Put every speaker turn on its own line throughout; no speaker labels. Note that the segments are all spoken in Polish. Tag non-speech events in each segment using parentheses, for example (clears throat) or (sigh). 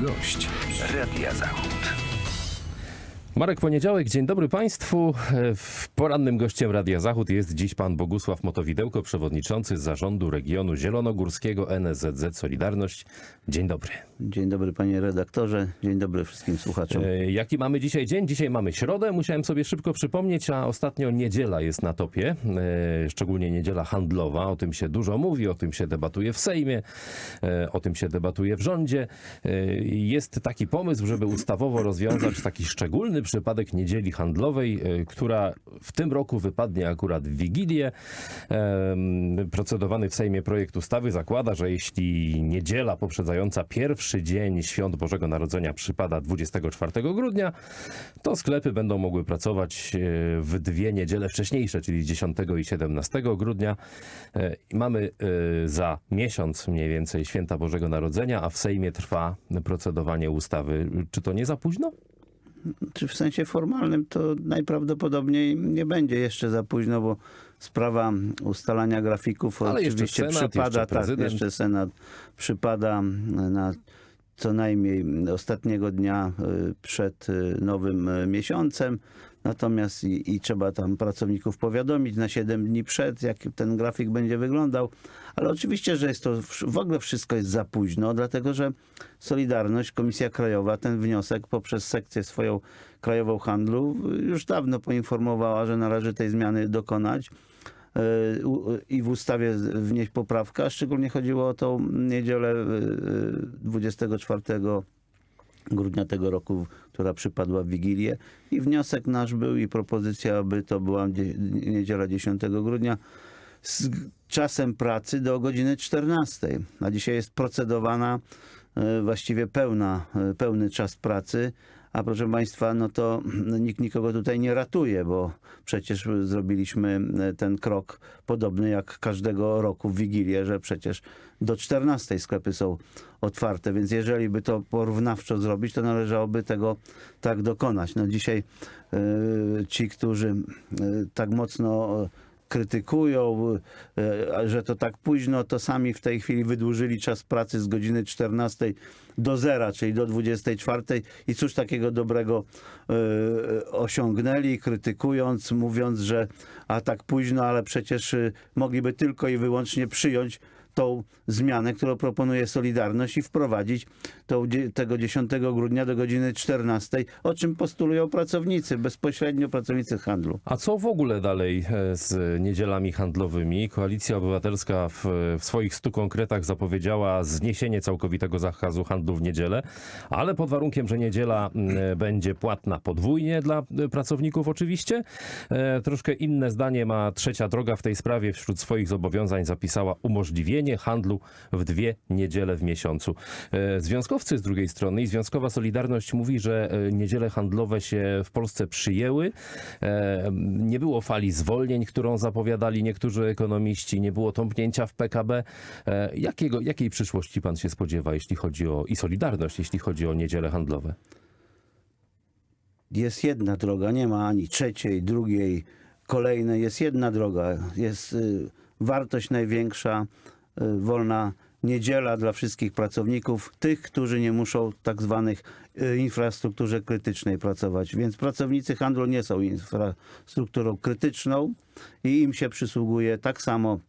Gość Radia Zachód.
Marek Poniedziałek, dzień dobry Państwu. W porannym gościem Radia Zachód jest dziś pan Bogusław Motowidełko, przewodniczący zarządu regionu zielonogórskiego NSZZ Solidarność. Dzień dobry.
Dzień dobry panie redaktorze, dzień dobry wszystkim słuchaczom.
E, Jaki mamy dzisiaj dzień? Dzisiaj mamy środę. Musiałem sobie szybko przypomnieć, a ostatnio niedziela jest na topie, e, szczególnie niedziela handlowa. O tym się dużo mówi, o tym się debatuje w Sejmie, e, o tym się debatuje w rządzie. E, Jest taki pomysł, żeby ustawowo rozwiązać taki szczególny przypadek niedzieli handlowej, e, która w tym roku wypadnie akurat w Wigilię. Procedowany w Sejmie projekt ustawy zakłada, że jeśli niedziela poprzedzająca pierwszy dzień świąt Bożego Narodzenia przypada 24 grudnia, to sklepy będą mogły pracować e, w dwie niedziele wcześniejsze, czyli 10 i 17 grudnia. E, Mamy za miesiąc mniej więcej święta Bożego Narodzenia, a w Sejmie trwa procedowanie ustawy. Czy to nie za późno?
Czy w sensie formalnym to najprawdopodobniej nie będzie jeszcze za późno, bo sprawa ustalania grafików
Ale
oczywiście
Senat,
przypada,
jeszcze
tak, jeszcze Senat przypada na co najmniej ostatniego dnia y, przed y, nowym y, miesiącem. Natomiast i, i trzeba tam pracowników powiadomić na 7 dni przed, jak ten grafik będzie wyglądał. Ale oczywiście, że jest to w ogóle wszystko jest za późno, dlatego że Solidarność, Komisja Krajowa, ten wniosek poprzez sekcję swoją krajową handlu już dawno poinformowała, że należy tej zmiany dokonać i w ustawie wnieść poprawkę, szczególnie chodziło o tą niedzielę y, y, 24 grudnia tego roku, która przypadła w Wigilię. I wniosek nasz był i propozycja, aby to była dzie- niedziela 10 grudnia z czasem pracy do godziny 14. A dzisiaj jest procedowana e, właściwie pełna, pełny czas pracy. A proszę Państwa, no to (clears throat) nikt nikogo tutaj nie ratuje, bo przecież zrobiliśmy e, ten krok podobny jak każdego roku w Wigilię, że przecież do 14 sklepy są otwarte, więc jeżeli by to porównawczo zrobić, to należałoby tego tak dokonać. No dzisiaj e, ci, którzy e, tak mocno e, krytykują, e, że to tak późno, to sami w tej chwili wydłużyli czas pracy z godziny 14 do zera, czyli do 24 i cóż takiego dobrego e, osiągnęli, krytykując, mówiąc, że a tak późno, ale przecież e, mogliby tylko i wyłącznie przyjąć tą zmianę, którą proponuje Solidarność i wprowadzić tą, tego 10 grudnia do godziny 14, o czym postulują pracownicy, bezpośrednio pracownicy handlu.
A co w ogóle dalej e, z niedzielami handlowymi? Koalicja Obywatelska w, w swoich stu konkretach zapowiedziała zniesienie całkowitego zakazu handlu w niedzielę, ale pod warunkiem, że niedziela mm, będzie płatna podwójnie dla e, pracowników oczywiście. E, Troszkę inne zdanie ma trzecia droga w tej sprawie. Wśród swoich zobowiązań zapisała umożliwienie handlu w dwie niedziele w miesiącu. E, Związkowcy z drugiej strony i Związkowa Solidarność mówi, że e, niedziele handlowe się w Polsce przyjęły. E, Nie było fali zwolnień, którą zapowiadali niektórzy ekonomiści, nie było tąpnięcia w PKB. Jakiego, jakiej przyszłości pan się spodziewa, jeśli chodzi o i Solidarność, jeśli chodzi o niedziele handlowe?
jest jedna droga, nie ma ani trzeciej, drugiej, kolejnej. Jest jedna droga. Jest y, wartość największa, wolna niedziela dla wszystkich pracowników, tych, którzy nie muszą tak zwanych y, infrastrukturze krytycznej pracować. Więc pracownicy handlu nie są infrastrukturą krytyczną i im się przysługuje tak samo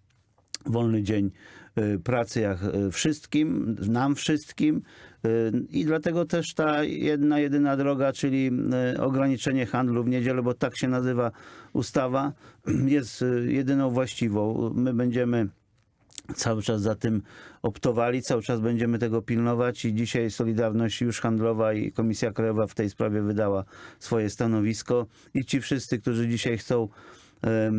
wolny dzień y, pracy jak y, wszystkim, nam wszystkim y, i dlatego też ta jedna, jedyna droga, czyli y, ograniczenie handlu w niedzielę, bo tak się nazywa ustawa, (clears throat) jest y, jedyną właściwą. My będziemy cały czas za tym optowali, cały czas będziemy tego pilnować i dzisiaj Solidarność już handlowa i Komisja Krajowa w tej sprawie wydała swoje stanowisko i ci wszyscy, którzy dzisiaj chcą e,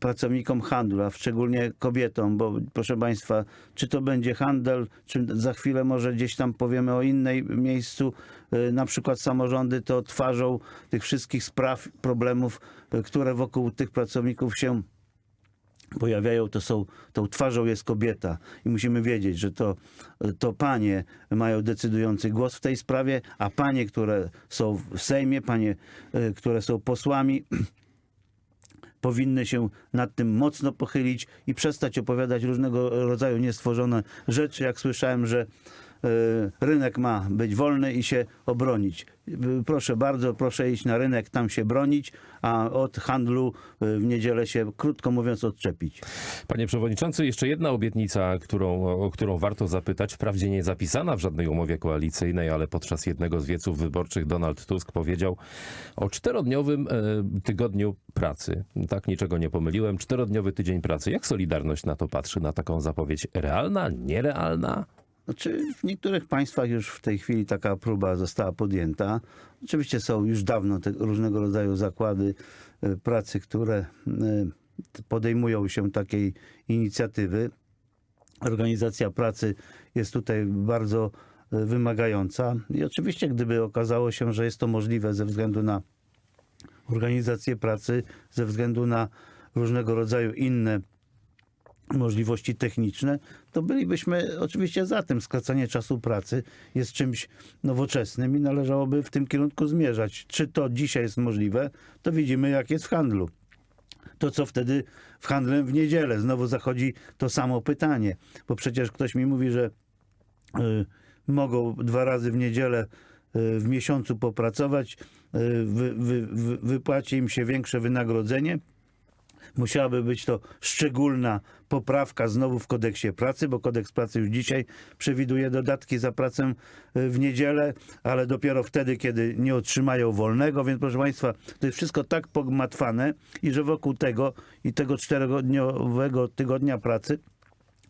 pracownikom handlu, a szczególnie kobietom, bo proszę Państwa, czy to będzie handel, czy za chwilę może gdzieś tam powiemy o innej miejscu, e, na przykład samorządy to twarzą tych wszystkich spraw, problemów, e, które wokół tych pracowników się pojawiają, to są, tą twarzą jest kobieta. I musimy wiedzieć, że to, to panie mają decydujący głos w tej sprawie, a panie, które są w Sejmie, panie, e, które są posłami, (clears throat) powinny się nad tym mocno pochylić i przestać opowiadać różnego rodzaju niestworzone rzeczy. Jak słyszałem, że rynek ma być wolny i się obronić. Y, Proszę bardzo, proszę iść na rynek, tam się bronić, a od handlu y, w niedzielę się, krótko mówiąc, odczepić.
Panie Przewodniczący, jeszcze jedna obietnica, którą, o którą warto zapytać, wprawdzie nie zapisana w żadnej umowie koalicyjnej, ale podczas jednego z wieców wyborczych Donald Tusk powiedział o czterodniowym e, tygodniu pracy. Tak, niczego nie pomyliłem. Czterodniowy tydzień pracy. Jak Solidarność na to patrzy, na taką zapowiedź? Realna, nierealna?
Znaczy, w niektórych państwach już w tej chwili taka próba została podjęta. Oczywiście są już dawno te różnego rodzaju zakłady e, pracy, które e, podejmują się takiej inicjatywy. Organizacja pracy jest tutaj bardzo e, wymagająca i oczywiście gdyby okazało się, że jest to możliwe ze względu na organizację pracy, ze względu na różnego rodzaju inne możliwości techniczne, to bylibyśmy oczywiście za tym. Skracanie czasu pracy jest czymś nowoczesnym i należałoby w tym kierunku zmierzać. Czy to dzisiaj jest możliwe, to widzimy jak jest w handlu. To co wtedy w handlem w niedzielę? Znowu zachodzi to samo pytanie, bo przecież ktoś mi mówi, że y, mogą dwa razy w niedzielę y, w miesiącu popracować, y, wy, wy, wy, wypłaci im się większe wynagrodzenie. Musiałaby być to szczególna poprawka znowu w kodeksie pracy, bo kodeks pracy już dzisiaj przewiduje dodatki za pracę y, w niedzielę, ale dopiero wtedy, kiedy nie otrzymają wolnego. Więc proszę Państwa, to jest wszystko tak pogmatwane i że wokół tego i tego czterodniowego tygodnia pracy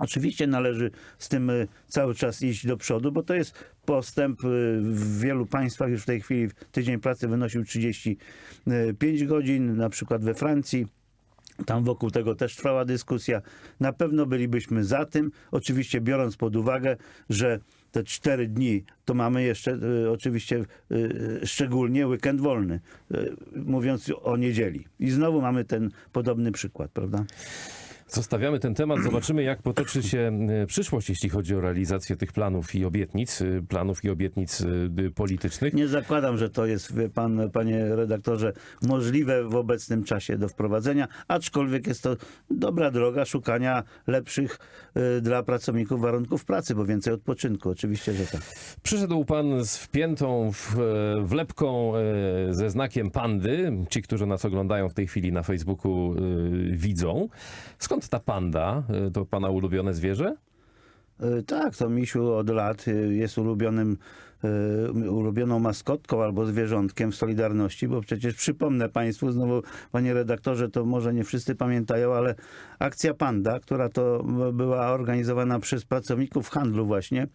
Oczywiście należy z tym y, cały czas iść do przodu, bo to jest postęp y, w wielu państwach. Już w tej chwili tydzień pracy wynosił 35 godzin, na przykład we Francji. Tam wokół tego też trwała dyskusja. Na pewno bylibyśmy za tym, oczywiście biorąc pod uwagę, że te cztery dni to mamy jeszcze y, oczywiście y, szczególnie weekend wolny, y, mówiąc o niedzieli. I znowu mamy ten podobny przykład, prawda?
Zostawiamy ten temat, zobaczymy jak potoczy się e, przyszłość, jeśli chodzi o realizację tych planów i obietnic, e, planów i obietnic e, politycznych.
Nie zakładam, że to jest, pan, panie redaktorze, możliwe w obecnym czasie do wprowadzenia, aczkolwiek jest to dobra droga szukania lepszych dla pracowników warunków pracy, bo więcej odpoczynku. Oczywiście, że tak.
Przyszedł pan z wpiętą w, wlepką ze znakiem pandy. Ci, którzy nas oglądają w tej chwili na Facebooku widzą. Skąd ta panda? E, To pana ulubione zwierzę?
Y, Tak, to misiu od lat y, jest ulubionym, y, ulubioną maskotką albo zwierzątkiem w Solidarności, bo przecież przypomnę Państwu, znowu Panie redaktorze, to może nie wszyscy pamiętają, ale akcja Panda, która to była organizowana przez pracowników handlu właśnie,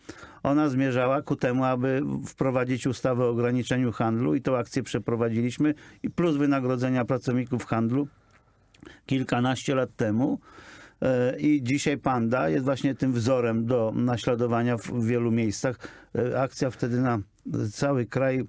ona zmierzała ku temu, aby wprowadzić ustawę o ograniczeniu handlu i tą akcję przeprowadziliśmy i plus wynagrodzenia pracowników handlu kilkanaście lat temu. E, I dzisiaj Panda jest właśnie tym wzorem do naśladowania w wielu miejscach. E, Akcja wtedy na cały kraj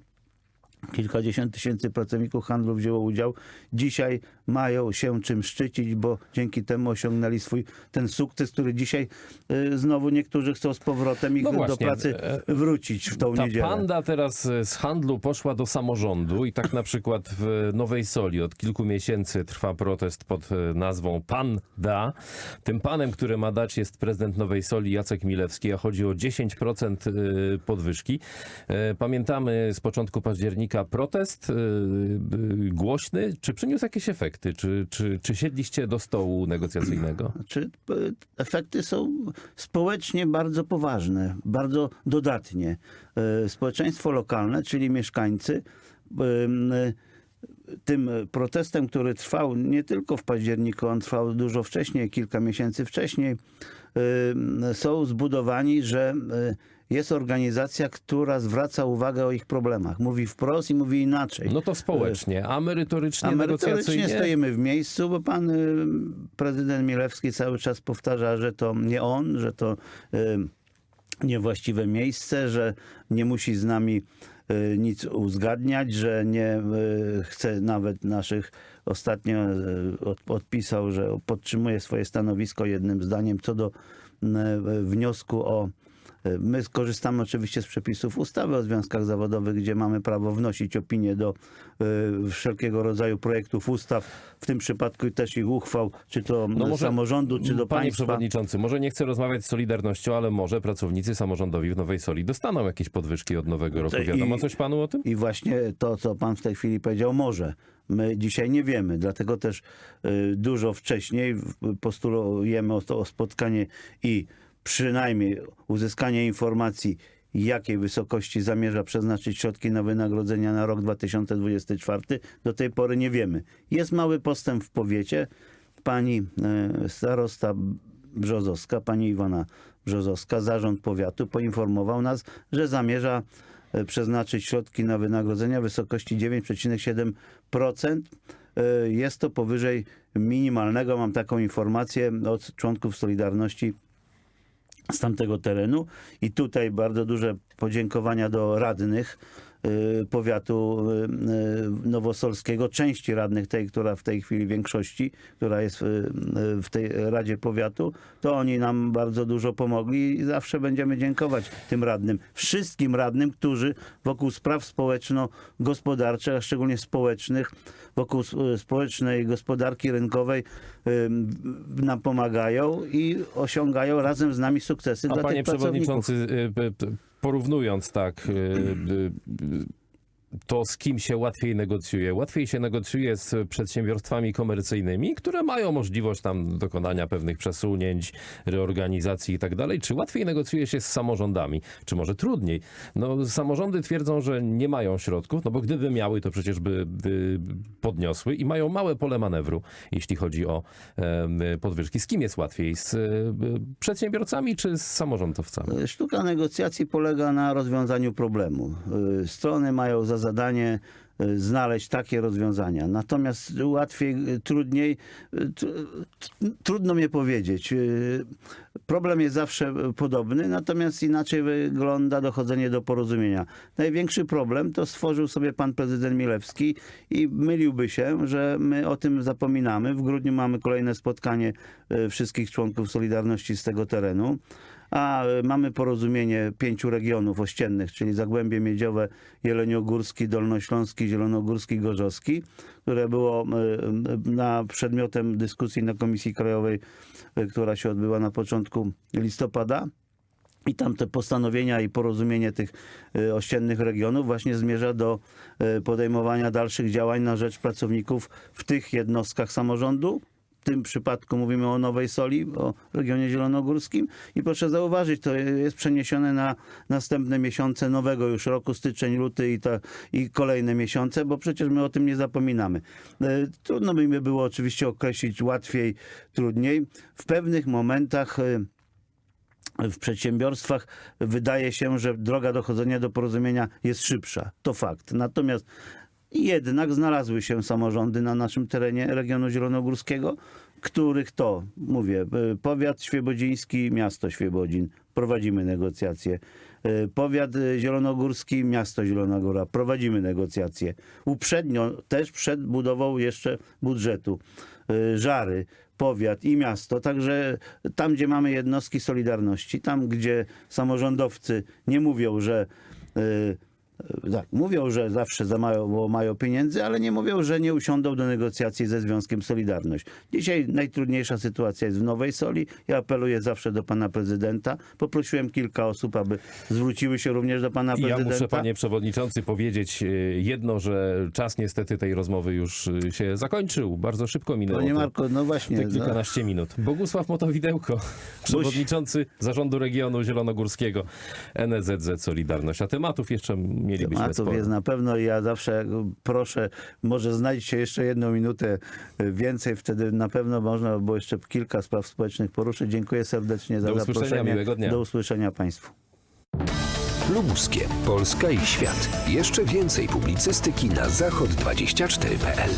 kilkadziesiąt tysięcy pracowników handlu wzięło udział. Dzisiaj mają się czym szczycić, bo dzięki temu osiągnęli swój ten sukces, który dzisiaj e, znowu niektórzy chcą z powrotem ich
No
do pracy
e,
wrócić w tą
Ta
niedzielę.
panda teraz e, z handlu poszła do samorządu i tak na przykład w Nowej Soli od kilku miesięcy trwa protest pod e, nazwą Panda. Tym panem, który ma dać jest prezydent Nowej Soli Jacek Milewski, a chodzi o 10% e, podwyżki. Pamiętamy z początku października protest głośny. Czy przyniósł jakieś efekty? Czy, czy, czy siedliście do stołu negocjacyjnego? (clears throat)
Czy e, efekty są społecznie bardzo poważne, bardzo dodatnie. E, Społeczeństwo lokalne, czyli mieszkańcy, e, tym protestem, który trwał nie tylko w październiku, on trwał dużo wcześniej, kilka miesięcy wcześniej, są zbudowani, że jest organizacja, która zwraca uwagę o ich problemach. Mówi wprost i mówi inaczej.
No to społecznie, a merytorycznie,
A merytorycznie stoimy w miejscu, bo pan y, prezydent Milewski cały czas powtarza, że to nie on, że to y, niewłaściwe miejsce, że nie musi z nami y, nic uzgadniać, że nie chce nawet naszych. Ostatnio od, odpisał, że podtrzymuje swoje stanowisko jednym zdaniem co do wniosku o E, My skorzystamy oczywiście z przepisów ustawy o związkach zawodowych, gdzie mamy prawo wnosić opinie do e, wszelkiego rodzaju projektów ustaw, w tym przypadku też ich uchwał, czy to
No
samorządu, czy do
Panie
państwa.
Przewodniczący, może nie chcę rozmawiać z Solidarnością, ale może pracownicy samorządowi w Nowej Soli dostaną jakieś podwyżki od nowego roku.
To i-
Wiadomo coś panu o tym?
I właśnie to, co pan w tej chwili powiedział, może. My dzisiaj nie wiemy, dlatego też y, dużo wcześniej postulujemy o to o spotkanie i przynajmniej uzyskanie informacji, jakiej wysokości zamierza przeznaczyć środki na wynagrodzenia na rok 2024. Do tej pory nie wiemy. Jest mały postęp w powiecie. Pani y, starosta Brzozowska, pani Iwona Brzozowska, zarząd powiatu poinformował nas, że zamierza e, przeznaczyć środki na wynagrodzenia w wysokości 9,7%. E, Jest to powyżej minimalnego, mam taką informację od członków Solidarności z tamtego terenu. I tutaj bardzo duże podziękowania do radnych powiatu y, y, nowosolskiego, części radnych tej, która w tej chwili większości, która jest y, y, w tej Radzie Powiatu, to oni nam bardzo dużo pomogli i zawsze będziemy dziękować tym radnym. Wszystkim radnym, którzy wokół spraw społeczno-gospodarczych, a szczególnie społecznych, wokół y, społecznej gospodarki rynkowej y, nam pomagają i osiągają razem z nami sukcesy
A
dla
panie
tych pracowników.
przewodniczący, y, porównując tak y, y, y, to, z kim się łatwiej negocjuje. Łatwiej się negocjuje z przedsiębiorstwami komercyjnymi, które mają możliwość tam dokonania pewnych przesunięć, reorganizacji i tak dalej, czy łatwiej negocjuje się z samorządami, czy może trudniej? No, samorządy twierdzą, że nie mają środków, no bo gdyby miały, to przecież by, by podniosły i mają małe pole manewru, jeśli chodzi o em, podwyżki. Z kim jest łatwiej? Z y, przedsiębiorcami czy z samorządowcami?
Sztuka negocjacji polega na rozwiązaniu problemu. Y, Strony mają za zadanie y, znaleźć takie rozwiązania. Natomiast łatwiej, y, trudniej, y, tr- tr- trudno mnie powiedzieć. Problem jest zawsze podobny, natomiast inaczej wygląda dochodzenie do porozumienia. Największy problem to stworzył sobie pan prezydent Milewski i myliłby się, że my o tym zapominamy. W grudniu mamy kolejne spotkanie wszystkich członków Solidarności z tego terenu a mamy porozumienie pięciu regionów ościennych, czyli Zagłębie Miedziowe, Jeleniogórski, Dolnośląski, Zielonogórski, Gorzowski, które było y, na przedmiotem dyskusji na Komisji Krajowej, y, która się odbyła na początku listopada. I tam te postanowienia i porozumienie tych y, ościennych regionów właśnie zmierza do podejmowania dalszych działań na rzecz pracowników w tych jednostkach samorządu. Tym przypadku mówimy o Nowej Soli, o regionie zielonogórskim i proszę zauważyć, to jest przeniesione na następne miesiące nowego już roku, styczeń, luty i, i kolejne miesiące, bo przecież my o tym nie zapominamy. Y, Trudno by mi było oczywiście określić łatwiej, trudniej. W pewnych momentach y, w przedsiębiorstwach wydaje się, że droga dochodzenia do porozumienia jest szybsza. To fakt. Natomiast jednak znalazły się samorządy na naszym terenie regionu zielonogórskiego, których to, mówię, y, powiat świebodziński, miasto Świebodzin, prowadzimy negocjacje. Y, Powiat y, zielonogórski, miasto Zielona Góra, prowadzimy negocjacje. Uprzednio też przed budową jeszcze budżetu. Żary, powiat i miasto. Także tam, gdzie mamy jednostki Solidarności, tam, gdzie samorządowcy nie mówią, że tak, mówią, że zawsze za mało mają pieniędzy, ale nie mówią, że nie usiądą do negocjacji ze Związkiem Solidarność. Dzisiaj najtrudniejsza sytuacja jest w Nowej Soli. Ja apeluję zawsze do pana prezydenta. Poprosiłem kilka osób, aby zwróciły się również do pana
I ja
prezydenta.
muszę, panie przewodniczący, powiedzieć y, jedno, że czas niestety tej rozmowy już y, się zakończył. Bardzo szybko minęło.
Panie Marko, no właśnie.
Te
no.
kilkanaście minut. Bogusław Motowidełko, przewodniczący Zarządu Regionu Zielonogórskiego NZZ Solidarność. A tematów jeszcze mielibyśmy
Tematów
sporo.
jest na pewno i ja zawsze proszę, może znajdźcie jeszcze jedną minutę y, więcej, wtedy na pewno można by było jeszcze kilka spraw społecznych poruszyć. Dziękuję serdecznie za
Do usłyszenia,
zaproszenie.
miłego dnia.
Do usłyszenia Państwu.
Lubuskie, Polska i świat. Jeszcze więcej publicystyki na zachod24.pl.